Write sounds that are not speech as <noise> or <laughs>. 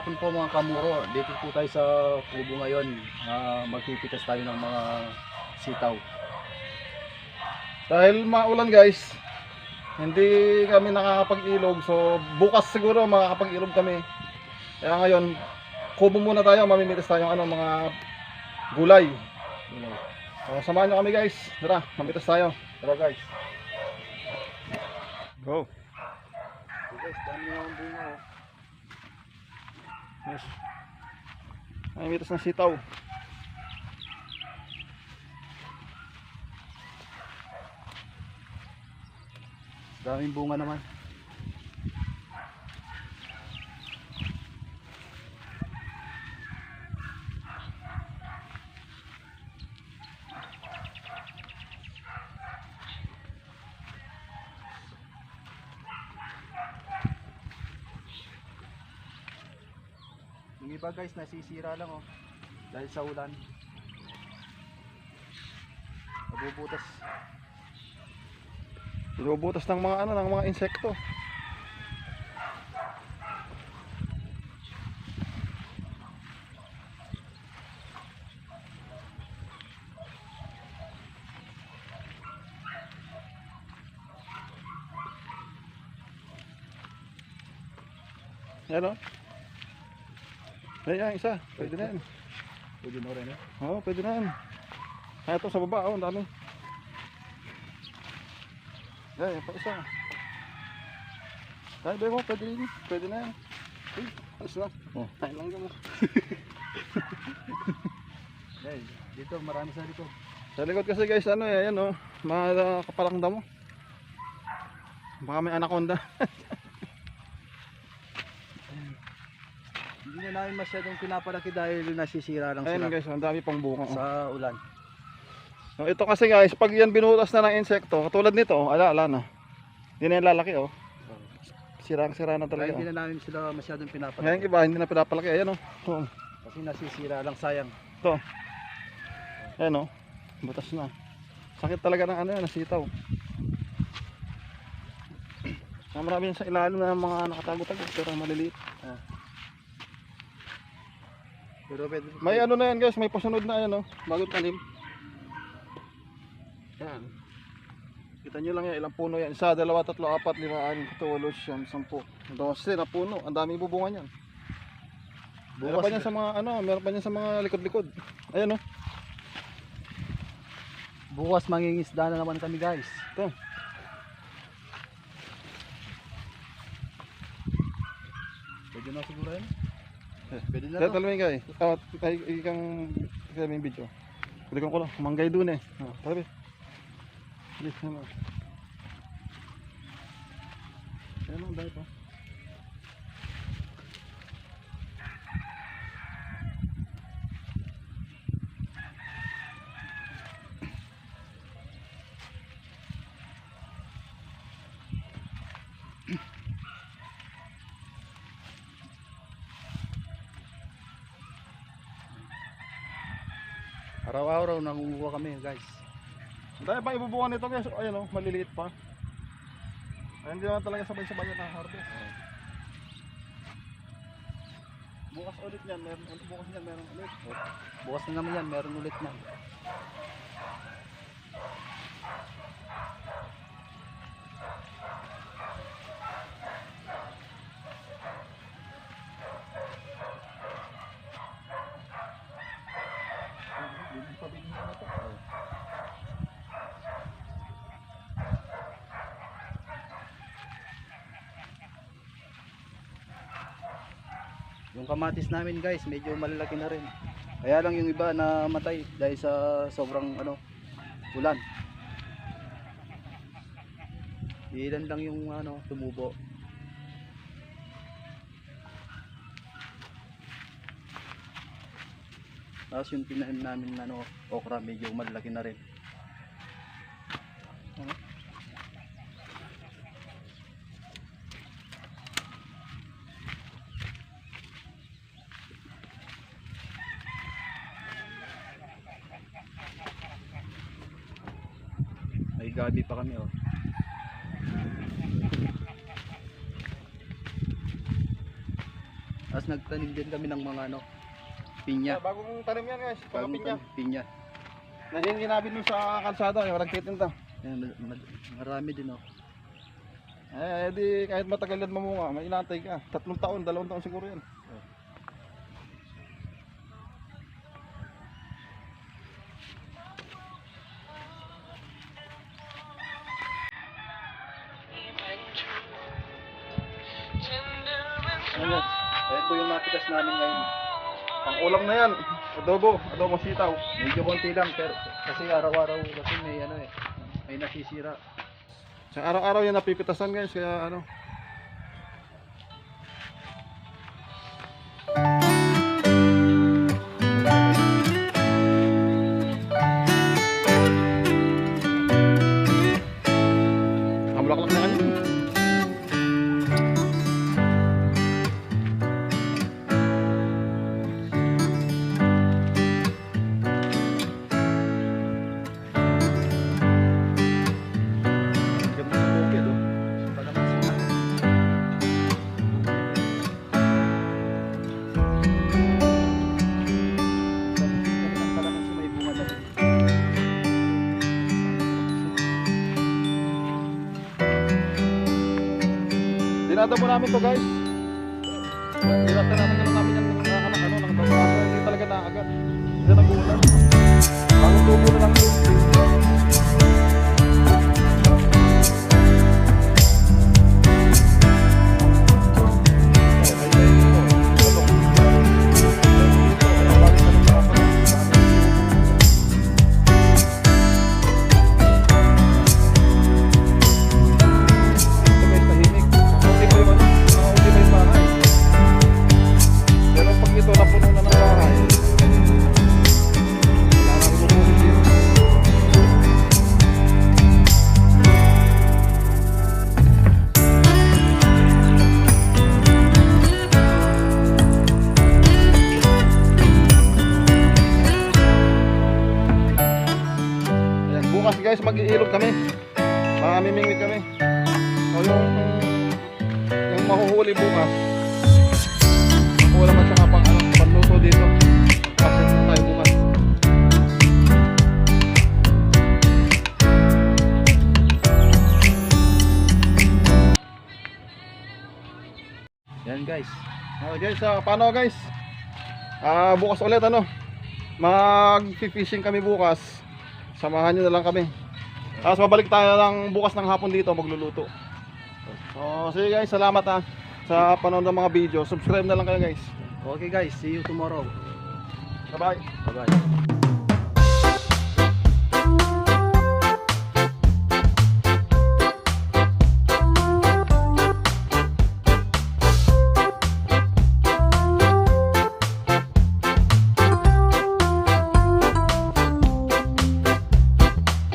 hapon po mga kamuro. Dito po tayo sa kubo ngayon. Uh, magpipitas tayo ng mga sitaw. Dahil maulan guys, hindi kami nakakapag-ilog. So bukas siguro makakapag-ilog kami. Kaya ngayon, kubo muna tayo, mamimitas tayo ng ano, mga gulay. So samahan nyo kami guys. Tara, mamitas tayo. Tara guys. Go. Guys, dami na ang bunga. Yes. Mamimitas ng sitaw. Daming bunga naman. Yung iba guys nasisira lang oh. Dahil sa ulan. Nabubutas. Inubutas ng mga ano, ng mga insekto. Yan o. Ayan, isa. Pwede na yan. Pwede na rin eh. Oo, pwede na yan. Kaya ito sa baba, oh, ang dami. Yan, yan pa isa. Kaya bebo, pwede rin. Pwede na yan. Uy, alis na. Oh, tayo lang mo. Guys, <laughs> dito marami sa dito. Sa likod kasi guys, ano eh, ayan oh, mga kapalangda mo. Baka may anaconda. <laughs> Hindi na namin masyadong pinapalaki dahil nasisira lang Ayan sila guys, ang dami pang bunga. Oh. sa ulan. So, ito kasi guys, pag yan binutas na ng insekto, katulad nito, oh, ala, ala na. Hindi na yan lalaki oh. Sirang-sira na Kaya talaga. hindi Oh. na namin sila masyadong Ngayon pinapalaki. iba, hindi na pinapalaki. Ayan oh. oh. Kasi nasisira lang sayang. Ayan oh. Butas na. Sakit talaga ng ano yan, nasitaw. Kaya marami yan sa ilalim na mga nakatago-tago pero maliliit. Pero pwede, May ano na yan guys, may pasunod na yan oh. Bagong tanim. Yan. Kita nyo lang yan, ilang puno yan. Isa, dalawa, tatlo, apat, lima, anim, pito, walo, siyam, sampu. Dose na puno. Ang dami bubungan yan. Meron pa yan sa mga ano, meron pa yan sa mga likod-likod. Ayan oh. bukas mangingisda na naman kami guys. Ito. Pwede na siguro yan. Eh, Pwede na to. talawin kay. Ah, ay ikang may video. Balikan ko lang, manggay dun eh. Ah, tabi. Bilis na. Ayan ang dahil pa. Araw-araw nangunguha kami guys. Dahil pa ibubungan nito guys. Ayan oh, maliliit pa. Ay, hindi naman talaga sabay-sabay yan ang harvest. Bukas ulit yan, meron bukas yan, meron ulit. Bukas na naman yan, meron ulit na. Yung kamatis namin guys, medyo malalaki na rin. Kaya lang yung iba na matay dahil sa sobrang ano, ulan. Ilan lang yung ano, tumubo. Tapos yung tinanim namin ano, okra medyo malalaki na rin. Gabi pa kami oh. Tapos nagtanim din kami ng mga ano, pinya. Yeah, bagong tanim yan guys, mga Bagong pinya. tanim, pinya. Na hindi namin dun sa kalsada, yung nagtitinda. Yan, ma- ma- marami din oh. Eh, di kahit matagal yan mamunga, may inantay ka. Tatlong taon, dalawang taon siguro yan. Ano, ayan po yung natikas namin ngayon. Pang ulam na yan. Adobo, adobo sitaw. Medyo konti lang pero kasi araw-araw kasi may ano eh, may nasisira. Sa araw-araw yan napipitasan guys, kaya ano. Dinadamo namin to guys. Guys mag-iilog kami. Mamimingwit kami. So yung yung mahuhuli bukas. Wala man saka pang ano, panluto dito. Kasi tayo bukas. Yan guys. Okay guys, ah, paano guys? Ah, bukas ulit ano? Mag-fishing kami bukas. Samahan niyo na lang kami. Tapos babalik tayo lang bukas ng hapon dito magluluto. So, sige guys, salamat ha sa panonood ng mga video. Subscribe na lang kayo guys. Okay guys, see you tomorrow. Bye-bye. Bye-bye.